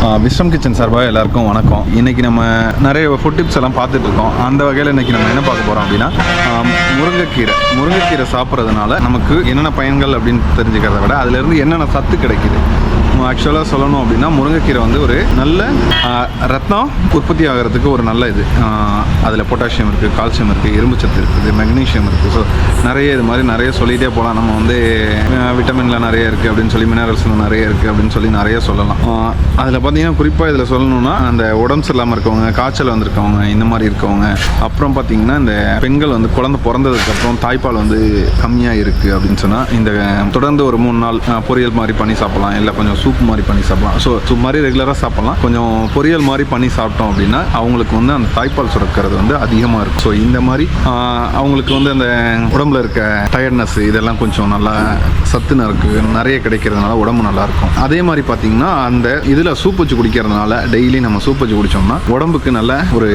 விஸ்ரம் kitchen சார்பாக எல்லாருக்கும் வணக்கம். இன்னைக்கு நம்ம நிறைய ஃபுட் டிப்ஸ் எல்லாம் பார்த்துட்டு இருக்கோம். அந்த வகையில் இன்னைக்கு நம்ம என்ன பார்க்க போகிறோம் அப்படின்னா முருங்கைக்கீரை. முருங்கைக்கீரை சாப்பிட்றதுனால நமக்கு என்னென்ன பயன்கள் அப்படின்னு தெரிஞ்சுக்கிறத விட அதுலேருந்து என்னென்ன சத்து கிடைக்குது? ஆக்சுவலாக சொல்லணும் அப்படின்னா முருங்கைக்கீரை வந்து ஒரு நல்ல ரத்னம் உற்பத்தி ஆகிறதுக்கு ஒரு நல்ல இது. அதில் பொட்டாசியம் இருக்குது கால்சியம் இருக்குது இரும்புச்சத்து இருக்குது மெக்னீஷியம் இருக்குது ஸோ நிறைய இது மாதிரி நிறைய சொல்லிகிட்டே போகலாம் நம்ம வந்து விட்டமின்லாம் நிறைய இருக்குது அப்படின்னு சொல்லி மினரல்ஸ்லாம் நிறைய இருக்குது அப்படின்னு சொல்லி நிறைய சொல்லலாம். அதில் பார்த்தீங்கன்னா குறிப்பாக இதில் சொல்லணும்னா அந்த உடம்பு சரியில்லாமல் இருக்கவங்க காய்ச்சல் வந்திருக்கவங்க இந்த மாதிரி இருக்கவங்க அப்புறம் பார்த்தீங்கன்னா இந்த பெண்கள் வந்து குழந்தை பிறந்ததுக்கப்புறம் தாய்ப்பால் வந்து கம்மியாக இருக்குது அப்படின்னு சொன்னால் இந்த தொடர்ந்து ஒரு மூணு நாள் பொரியல் மாதிரி பண்ணி சாப்பிட்லாம். இல்லை கொஞ்சம் சூப் மாதிரி பண்ணி சாப்பிடலாம். ஸோ சூப் மாதிரி ரெகுலராக சாப்பிடலாம். கொஞ்சம் பொரியல் மாதிரி பண்ணி சாப்பிட்டோம் அப்படின்னா அவங்களுக்கு வந்து அந்த தாய்ப்பால் சுரக்கிறது வந்து அதிகமாக இருக்கும். ஸோ இந்த மாதிரி அவங்களுக்கு வந்து அந்த உடம்புல இருக்க டயர்ட்னஸ் இதெல்லாம் கொஞ்சம் நல்லா சத்து இருக்கு. நிறைய கிடைக்கிறதுனால உடம்பு நல்லா இருக்கும். அதே மாதிரி பார்த்தீங்கன்னா அந்த இதில் சூப் வச்சு குடிக்கிறதுனால டெய்லி நம்ம சூப் வச்சு குடித்தோம்னா உடம்புக்கு நல்ல ஒரு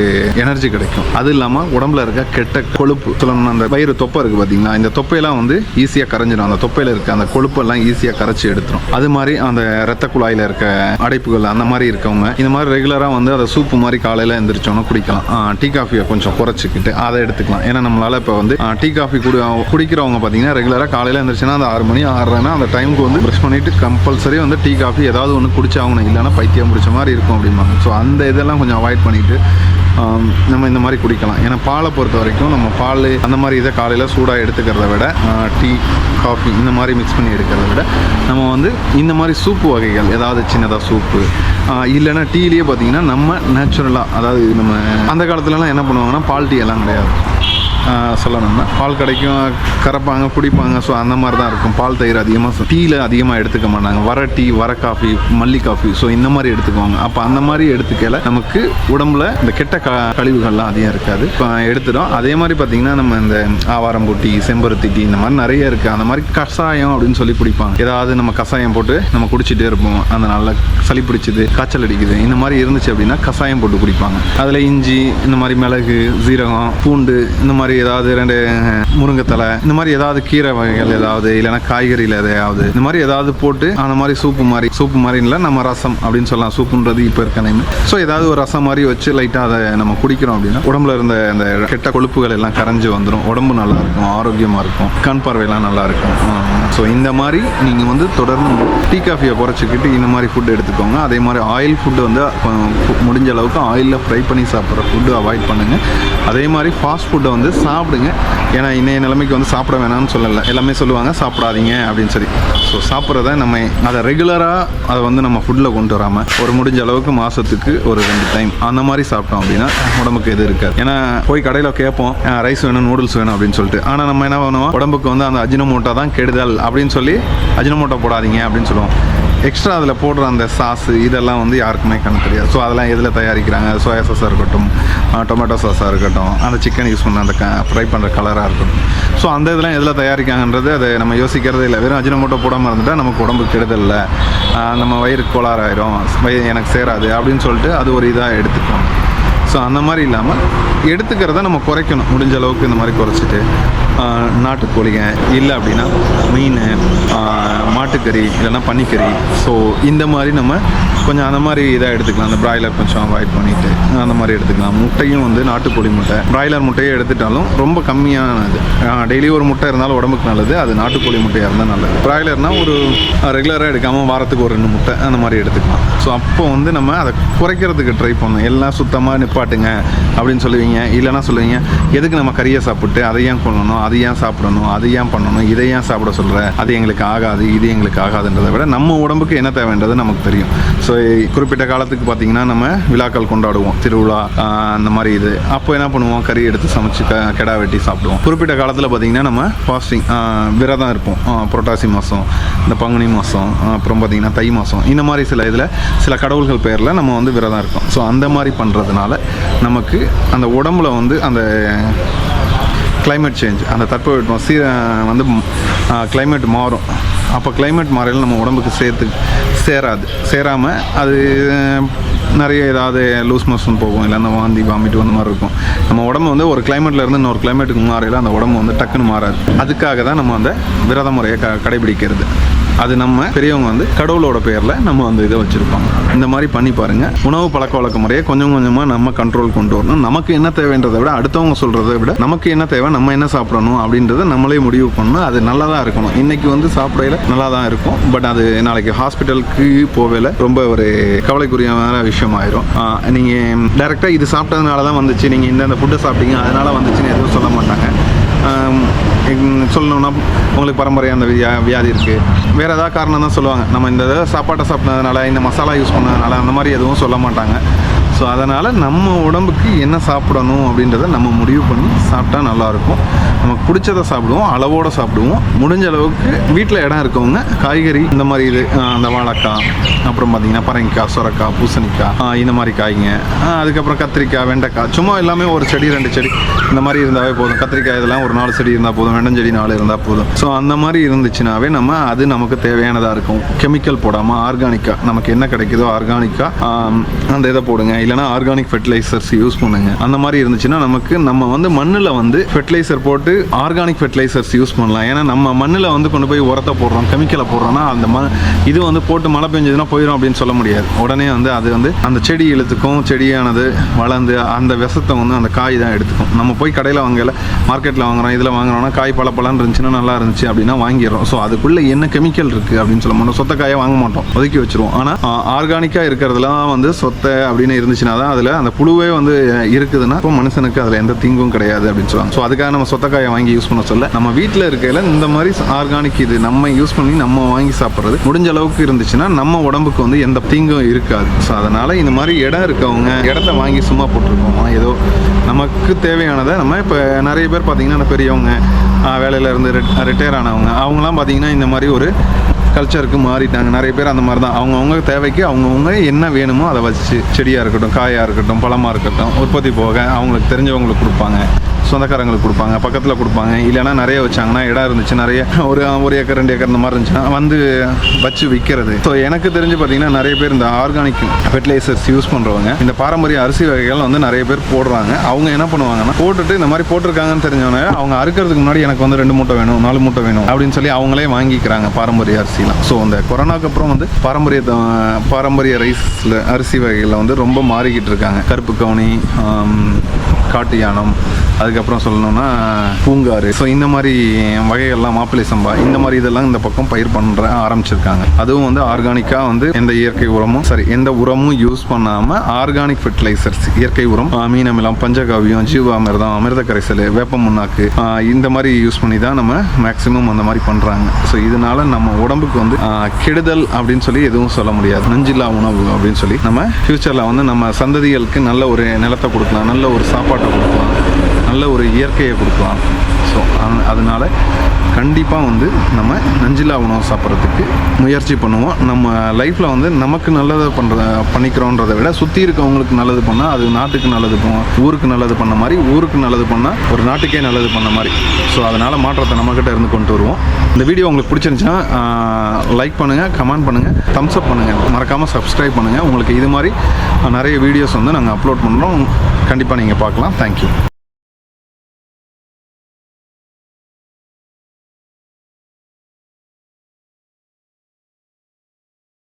எனர்ஜி கிடைக்கும். அது இல்லாமல் உடம்புல இருக்க கெட்ட கொழுப்பு சொல்லணும்னா அந்த வயிறு தொப்பை இருக்குது பார்த்தீங்களா இந்த தொப்பையெல்லாம் வந்து ஈஸியாக கரைஞ்சிடும். அந்த தொப்பையில் இருக்க அந்த கொழுப்பெல்லாம் ஈஸியாக கரைச்சி எடுத்துரும். அது மாதிரி அந்த ரத்த குழாயில் இருக்க அடைப்புகள் அந்த மாதிரி இருக்கவங்க இந்த மாதிரி ரெகுலராக வந்து அதை சூப்பு மாதிரி காலையில் எந்திரிச்சோன்னா குடிக்கலாம். டீ காஃபியை கொஞ்சம் குறைச்சிக்கிட்டு அதை எடுத்துக்கலாம். ஏன்னா நம்மளால் இப்போ வந்து டீ காஃபி குடி குடிக்கிறவங்க பார்த்தீங்கன்னா ரெகுலராக காலையில் எந்திரிச்சுன்னா அந்த ஆறு மணி ஆறுனா அந்த டைமுக்கு வந்து ப்ரெஷ் பண்ணிட்டு கம்பல்சரி வந்து டீ காஃபி ஏதாவது ஒன்று குடிச்சாகணும். இல்லைன்னா பைத்தியம் பிடிச்ச மாதிரி இருக்கும் அப்படிம்பாங்க. ஸோ அந்த இதெல்லாம் கொஞ்சம் அவாய்ட் பண்ணிட்டு நம்ம இந்த மாதிரி குடிக்கலாம். ஏன்னா பாலை பொறுத்த வரைக்கும் நம்ம பால் அந்த மாதிரி இதை காலையில் சூடாக எடுத்துக்கிறத விட டீ காஃபி இந்த மாதிரி மிக்ஸ் பண்ணி எடுக்கிறத விட நம்ம வந்து இந்த மாதிரி சூப்பு வகைகள் ஏதாவது சின்னதாக சூப்பு இல்லைன்னா டீலேயே பார்த்தீங்கன்னா நம்ம நேச்சுரலாக அதாவது நம்ம அந்த காலத்துலலாம் என்ன பண்ணுவாங்கன்னா பால் டீ எல்லாம் கிடையாது. சொல்லணும்னா பால் கிடைக்கும் கறப்பாங்க குடிப்பாங்க ஸோ அந்த மாதிரி தான் இருக்கும். பால் தயிர் அதிகமாக டீயில் அதிகமாக எடுத்துக்க மாட்டாங்க. வர டீ வர காஃபி மல்லி காஃபி ஸோ இந்த மாதிரி எடுத்துக்குவாங்க. அப்போ அந்த மாதிரி எடுத்துக்கல நமக்கு உடம்புல இந்த கெட்ட க கழிவுகள்லாம் அதிகம் இருக்காது. இப்போ எடுத்துடும் அதே மாதிரி பார்த்தீங்கன்னா நம்ம இந்த ஆவாரம்பூட்டி செம்பருத்தி டீ இந்த மாதிரி நிறைய இருக்குது அந்த மாதிரி கஷாயம் அப்படின்னு சொல்லி குடிப்பாங்க. ஏதாவது நம்ம கஷாயம் போட்டு நம்ம குடிச்சிட்டே இருப்போம். அந்த நல்ல சளி பிடிச்சிது காய்ச்சல் அடிக்குது இந்த மாதிரி இருந்துச்சு அப்படின்னா கஷாயம் போட்டு குடிப்பாங்க. அதில் இஞ்சி இந்த மாதிரி மிளகு ஜீரகம் பூண்டு இந்த மாதிரி ஏதாவது ரெண்டு முருங்கைத்தலை இந்த மாதிரி ஏதாவது கீரை வகைகள் ஏதாவது இல்லைன்னா காய்கறியில் எதையாவது இந்த மாதிரி ஏதாவது போட்டு அந்த மாதிரி சூப்பு மாதிரி சூப்பு மாதிரி இல்லை நம்ம ரசம் அப்படின்னு சொல்லலாம். சூப்புன்றது இப்போ இருக்க நேம் ஸோ ஏதாவது ஒரு ரசம் மாதிரி வச்சு லைட்டாக அதை நம்ம குடிக்கிறோம் அப்படின்னா உடம்புல இருந்த அந்த கெட்ட கொழுப்புகள் எல்லாம் கரைஞ்சி வந்துடும் உடம்பு நல்லா இருக்கும் ஆரோக்கியமாக இருக்கும் கண் பார்வையெல்லாம் நல்லா இருக்கும். ஸோ இந்த மாதிரி நீங்கள் வந்து தொடர்ந்து டீ காஃபியை குறைச்சிக்கிட்டு இந்த மாதிரி ஃபுட் எடுத்துக்கோங்க. அதே மாதிரி ஆயில் ஃபுட்டு வந்து முடிஞ்ச அளவுக்கு ஆயிலில் ஃப்ரை பண்ணி சாப்பிட்ற ஃபுட்டு அவாய்ட் பண்ணுங்கள் அதே மாதிரி ஃபாஸ்ட் ஃபுட்டை வந்து சாப்பிடுங்க. ஏன்னா இன்றைய நிலைமைக்கு வந்து சாப்பிட வேணாம்னு சொல்லலை. எல்லாமே சொல்லுவாங்க சாப்பிடாதீங்க அப்படின்னு சொல்லி. ஸோ சாப்பிட்றத நம்ம அதை ரெகுலராக அதை வந்து நம்ம ஃபுட்டில் கொண்டு வராமல் ஒரு முடிஞ்ச அளவுக்கு மாதத்துக்கு ஒரு ரெண்டு டைம் அந்த மாதிரி சாப்பிட்டோம் அப்படின்னா உடம்புக்கு எது இருக்காது. ஏன்னா போய் கடையில் கேட்போம் ரைஸ் வேணும் நூடுல்ஸ் வேணும் அப்படின்னு சொல்லிட்டு. ஆனால் நம்ம என்ன பண்ணுவோம் உடம்புக்கு வந்து அந்த அஜினமோட்டோ தான் கெடுதல் அப்படின்னு சொல்லி அஜினமோட்டோ போடாதீங்க அப்படின்னு சொல்லுவோம். எக்ஸ்ட்ரா அதில் போடுற அந்த சாஸு இதெல்லாம் வந்து யாருக்குமே கணக்கு தெரியாது. ஸோ அதெல்லாம் எதில் தயாரிக்கிறாங்க? சோயா சாஸாக இருக்கட்டும் டொமேட்டோ சாஸாக இருக்கட்டும் அந்த சிக்கன் யூஸ் பண்ண அந்த க ஃப்ரை பண்ணுற கலராக இருக்கட்டும். ஸோ அந்த இதெல்லாம் எதில் தயாரிக்காங்கன்றது அதை நம்ம யோசிக்கிறதே இல்லை. வெறும் அஜினமோட்டோ போடாமல் இருந்துட்டால் நமக்கு உடம்பு கெடுதல் நம்ம வயிறு கோளாறாயிரும் வயிறு எனக்கு சேராது அப்படின்னு சொல்லிட்டு அது ஒரு இதாக எடுத்துக்கணும் ஸோ அந்த மாதிரி இல்லாமல் எடுத்துக்கிறத நம்ம குறைக்கணும். முடிஞ்ச அளவுக்கு இந்த மாதிரி குறைச்சிட்டு. நாட்டுக்கோழிங்க இல்லை அப்படின்னா மீன் மாட்டுக்கறி இல்லைன்னா பன்னிக்கறி ஸோ இந்த மாதிரி நம்ம கொஞ்சம் அந்த மாதிரி இதாக எடுத்துக்கலாம். அந்த பிராய்லர் கொஞ்சம் அவாய்ட் பண்ணிவிட்டு அந்த மாதிரி எடுத்துக்கலாம். முட்டையும் வந்து நாட்டுக்கோழி முட்டை. பிராய்லர் முட்டையை எடுத்துட்டாலும் ரொம்ப கம்மியானது. டெய்லி ஒரு முட்டை இருந்தாலும் உடம்புக்கு நல்லது. அது நாட்டுக்கோழி முட்டையாக இருந்தால் நல்லது. பிராய்லர்னால் ஒரு ரெகுலராக எடுக்காமல் வாரத்துக்கு ஒரு ரெண்டு முட்டை அந்த மாதிரி எடுத்துக்கலாம். ஸோ அப்போ வந்து நம்ம அதை குறைக்கிறதுக்கு ட்ரை பண்ணணும். எல்லாம் சுத்தமாக நிப்பாட்டுங்க அப்படின்னு சொல்லுவீங்க இல்லைன்னா சொல்லுவீங்க எதுக்கு நம்ம கறியை சாப்பிட்டு அதை ஏன் கொள்ளணும் அது ஏன் சாப்பிடணும்? அது ஏன் பண்ணணும்? இதை ஏன் சாப்பிட சொல்கிற அது எங்களுக்கு ஆகாது இது எங்களுக்கு ஆகாதுன்றதை விட நம்ம உடம்புக்கு என்ன தேவைன்றது நமக்கு தெரியும். ஸோ குறிப்பிட்ட காலத்துக்கு பார்த்தீங்கன்னா நம்ம விழாக்கள் கொண்டாடுவோம். திருவிழா அந்த மாதிரி இது. அப்போ என்ன பண்ணுவோம்? கறி எடுத்து சமைச்சு க கெடா வெட்டி சாப்பிடுவோம். குறிப்பிட்ட காலத்தில் பார்த்தீங்கன்னா நம்ம ஃபாஸ்டிங் விரதம் இருப்போம். புரட்டாசி மாதம் இந்த பங்குனி மாதம் அப்புறம் பார்த்தீங்கன்னா தை மாதம் இந்த மாதிரி சில இதில் சில கடவுள்கள் பேரில் நம்ம வந்து விரதம் இருக்கோம். ஸோ அந்த மாதிரி பண்ணுறதுனால நமக்கு அந்த உடம்புல வந்து அந்த கிளைமேட் சேஞ்ச் அந்த தட்பவெட்பம் சீ வந்து கிளைமேட் மாறும். அப்போ கிளைமேட் மாறையில் நம்ம உடம்புக்கு சேர்த்து சேராது. சேராமல் அது நிறைய ஏதாவது லூஸ் மோஷன் போகும். இல்லைன்னா வாந்தி வாமிட்டு அந்த மாதிரி இருக்கும். நம்ம உடம்பு வந்து ஒரு climate இருந்து இன்னொரு கிளைமேட்டுக்கு மாறையில் அந்த உடம்பு வந்து டக்குன்னு மாறாது. அதுக்காக தான் நம்ம அந்த விரத முறையை க கடைபிடிக்கிறது. அது நம்ம பெரியவங்க வந்து கடவுளோட பேரில் நம்ம வந்து இதை வச்சுருப்பாங்க. இந்த மாதிரி பண்ணி பாருங்கள் உணவு பழக்க வழக்க முறையை கொஞ்சம் கொஞ்சமாக நம்ம கண்ட்ரோல் கொண்டு வரணும். நமக்கு என்ன தேவைன்றதை விட அடுத்தவங்க சொல்கிறத விட நமக்கு என்ன தேவை நம்ம என்ன சாப்பிடணும் அப்படின்றத நம்மளே முடிவு பண்ணணும். அது நல்லா தான் இருக்கணும். இன்றைக்கி வந்து சாப்பிடையில நல்லா தான் இருக்கும். பட் அது நாளைக்கு ஹாஸ்பிட்டலுக்கு போவேல ரொம்ப ஒரு கவலைக்குரியமான விஷயமாயிரும். நீங்கள் டேரெக்டாக இது சாப்பிட்டதுனால தான் வந்துச்சு நீங்கள் இந்தந்த ஃபுட்டை சாப்பிட்டீங்க. அதனால் வந்துச்சுன்னு எதுவும் சொல்ல மாட்டாங்க. சொல்லணும்னா உங்களுக்கு பரம்பரையாக அந்த வியா வியாதி இருக்குது வேறு ஏதாவது காரணம் தான் சொல்லுவாங்க. நம்ம இந்த சாப்பாட்டை சாப்பிட்டதுனால இந்த மசாலா யூஸ் பண்ணதுனால அந்த மாதிரி எதுவும் சொல்ல மாட்டாங்க. ஸோ அதனால் நம்ம உடம்புக்கு என்ன சாப்பிடணும் அப்படின்றத நம்ம முடிவு பண்ணி சாப்பிட்டா நல்லாயிருக்கும் நமக்கு பிடிச்சதை சாப்பிடுவோம் அளவோடு சாப்பிடுவோம். முடிஞ்ச அளவுக்கு வீட்டில் இடம் இருக்கவங்க காய்கறி இந்த மாதிரி இது அந்த வாழைக்காய் அப்புறம் பார்த்தீங்கன்னா பரங்கிக்காய் சுரக்காய் பூசணிக்காய் இந்த மாதிரி காய்ங்க. அதுக்கப்புறம் கத்திரிக்காய் வெண்டைக்காய் சும்மா எல்லாமே ஒரு செடி ரெண்டு செடி இந்த மாதிரி இருந்தாவே போதும். கத்திரிக்காய் இதெல்லாம் ஒரு நாலு செடி இருந்தால் போதும் வெண்டஞ்செடி நாலு இருந்தால் போதும். ஸோ அந்த மாதிரி இருந்துச்சுனாவே நம்ம அது நமக்கு தேவையானதாக இருக்கும். கெமிக்கல் போடாமல் ஆர்கானிக்காக நமக்கு என்ன கிடைக்குதோ ஆர்கானிக்காக அந்த இதை போடுங்க. இல்லைனா ஆர்கானிக் ஃபெர்டிலைசர்ஸ் யூஸ் பண்ணுங்க. அந்த மாதிரி இருந்துச்சுன்னா நமக்கு நம்ம வந்து மண்ணில் வந்து ஃபெர்டிலைசர் போட்டு போட்டு ஆர்கானிக் ஃபெர்டிலைசர்ஸ் யூஸ் பண்ணலாம். ஏன்னா நம்ம மண்ணில் வந்து கொண்டு போய் உரத்தை போடுறோம் கெமிக்கலை போடுறோம்னா அந்த ம இது வந்து போட்டு மழை பெஞ்சதுன்னா போயிடும் அப்படின்னு சொல்ல முடியாது. உடனே வந்து அது வந்து அந்த செடி இழுத்துக்கும் செடியானது வளர்ந்து அந்த விஷத்தை வந்து அந்த காய் தான் எடுத்துக்கும். நம்ம போய் கடையில் வாங்கல மார்க்கெட்டில் வாங்குறோம் இதில் வாங்குறோம்னா காய் பல பழம் இருந்துச்சுன்னா நல்லா இருந்துச்சு அப்படின்னா வாங்கிடுறோம். ஸோ அதுக்குள்ளே என்ன கெமிக்கல் இருக்குது அப்படின்னு சொல்ல மாட்டோம் சொத்த காயை வாங்க மாட்டோம் ஒதுக்கி வச்சிருவோம். ஆனால் ஆர்கானிக்காக இருக்கிறதுலாம் வந்து சொத்தை அப்படின்னு இருந்துச்சுன்னா தான் அதில் அந்த புழுவே வந்து இருக்குதுன்னா இப்போ மனுஷனுக்கு அதில் எந்த தீங்கும் கிடையாது அப்படின்னு சொல்லுவாங்க. ஸோ அதுக்காக நம்ம சொத்தக்காயை வாங்கி யூஸ் பண்ண சொல்ல நம்ம வீட்டில் இருக்கையில் இந்த மாதிரி ஆர்கானிக் இது நம்ம யூஸ் பண்ணி நம்ம வாங்கி சாப்பிட்றது முடிஞ்ச அளவுக்கு இருந்துச்சுன்னா நம்ம உடம்புக்கு வந்து எந்த தீங்கும் இருக்காது. ஸோ அதனால் இந்த மாதிரி இடம் இருக்கவங்க இடத்த வாங்கி சும்மா போட்டிருக்கோமா ஏதோ நமக்கு தேவையானதை நம்ம இப்போ நிறைய பேர் பார்த்திங்கன்னா பெரியவங்க வேலையில் இருந்து ரிட்டையர் ஆனவங்க அவங்களாம் பார்த்தீங்கன்னா இந்த மாதிரி ஒரு கல்ச்சருக்கு மாறிட்டாங்க. நிறைய பேர் அந்த மாதிரி தான். அவங்கவுங்க தேவைக்கு அவங்கவுங்க என்ன வேணுமோ அதை வச்சு செடியாக இருக்கட்டும் காயாக இருக்கட்டும் பழமாக இருக்கட்டும் உற்பத்தி போக அவங்களுக்கு தெரிஞ்சவங்களுக்கு கொடுப்பாங்க. சொந்தக்காரங்களுக்கு கொடுப்பாங்க பக்கத்தில் கொடுப்பாங்க. இல்லைன்னா நிறைய வச்சாங்கன்னா இடம் இருந்துச்சு நிறைய ஒரு ஒரு ஏக்கர் ரெண்டு ஏக்கர் இந்த மாதிரி இருந்துச்சுன்னா வந்து வச்சு விற்கிறது ஸோ எனக்கு தெரிஞ்சு பார்த்தீங்கன்னா நிறைய பேர் இந்த ஆர்கானிக் ஃபெர்டிலைசர்ஸ் யூஸ் பண்ணுறவங்க இந்த பாரம்பரிய அரிசி வகைகள் வந்து நிறைய பேர் போடுறாங்க. அவங்க என்ன பண்ணுவாங்கன்னா போட்டுட்டு இந்த மாதிரி போட்டிருக்காங்கன்னு தெரிஞ்சவங்க அவங்க அறுக்கிறதுக்கு முன்னாடி எனக்கு வந்து ரெண்டு மூட்டை வேணும் நாலு மூட்டை வேணும் அப்படின்னு சொல்லி அவங்களே வாங்கிக்கிறாங்க பாரம்பரிய அரிசிலாம். ஸோ அந்த கொரோனாக்கு அப்புறம் வந்து பாரம்பரிய பாரம்பரிய ரைஸில் அரிசி வகைகளில் வந்து ரொம்ப மாறிக்கிட்டு இருக்காங்க. கருப்பு கவுனி காட்டு யானம் அதுக்கப்புறம் சொல்லணும்னா பூங்காறு. ஸோ இந்த மாதிரி வகைகள்லாம் மாப்பிள்ளை சம்பா இந்த மாதிரி இதெல்லாம் இந்த பக்கம் பயிர் பண்ணுற ஆரம்பிச்சிருக்காங்க. அதுவும் வந்து ஆர்கானிக்காக வந்து எந்த இயற்கை உரமும் சரி எந்த உரமும் யூஸ் பண்ணாமல் ஆர்கானிக் ஃபெர்டிலைசர்ஸ் இயற்கை உரம் ஆ, மீன் அமிலம் பஞ்சகாவியம் அமிர்த கரைசல் வேப்ப முன்னாக்கு இந்த மாதிரி யூஸ் பண்ணி தான் நம்ம மேக்ஸிமம் அந்த மாதிரி பண்ணுறாங்க ஸோ இதனால நம்ம உடம்புக்கு வந்து கெடுதல் அப்படின்னு சொல்லி எதுவும் சொல்ல முடியாது. நஞ்சில்லா உணவு அப்படின்னு சொல்லி நம்ம ஃப்யூச்சரில் வந்து நம்ம சந்ததிகளுக்கு நல்ல ஒரு நிலத்தை கொடுக்கலாம் நல்ல ஒரு சாப்பாட்டை நல்ல ஒரு இயற்கையை கொடுக்கலாம். ஸோ அதனால கண்டிப்பாக வந்து நம்ம நஞ்சிலா உணவு சாப்பிட்றதுக்கு முயற்சி பண்ணுவோம். நம்ம லைஃப்பில் வந்து நமக்கு நல்லதை பண்ணுற பண்ணிக்கிறோன்றதை விட சுற்றி இருக்கவங்களுக்கு நல்லது பண்ணால் அது நாட்டுக்கு நல்லது பண்ணுவோம் ஊருக்கு நல்லது பண்ண மாதிரி ஊருக்கு நல்லது பண்ணால் ஒரு நாட்டுக்கே நல்லது பண்ண மாதிரி. ஸோ அதனால் மாற்றத்தை நம்மக்கிட்ட இருந்து கொண்டு வருவோம். இந்த வீடியோ உங்களுக்கு பிடிச்சிருந்துச்சுன்னா லைக் பண்ணுங்கள் கமெண்ட் பண்ணுங்கள் தம்ஸ் அப் பண்ணுங்கள் மறக்காமல் சப்ஸ்கிரைப் பண்ணுங்கள் உங்களுக்கு இது மாதிரி நிறைய வீடியோஸ் வந்து நாங்கள் அப்லோட் பண்ணுறோம் கண்டிப்பாக நீங்கள் பார்க்கலாம். தேங்க்யூ